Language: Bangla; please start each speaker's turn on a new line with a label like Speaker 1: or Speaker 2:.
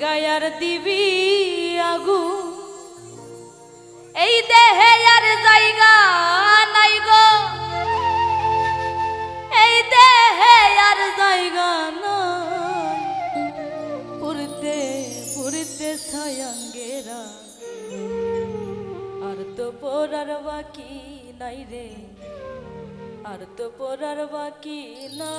Speaker 1: জায়গায় দিবি আগু। এই দেহে আর জায়গা নাই গো। এই দেহে আর জায়গা নাই। পুরতে পুরতে ছায়াঙ্গেরা। আর তো পড়ার বাকি নাই রে। আর তো পড়ার বাকি না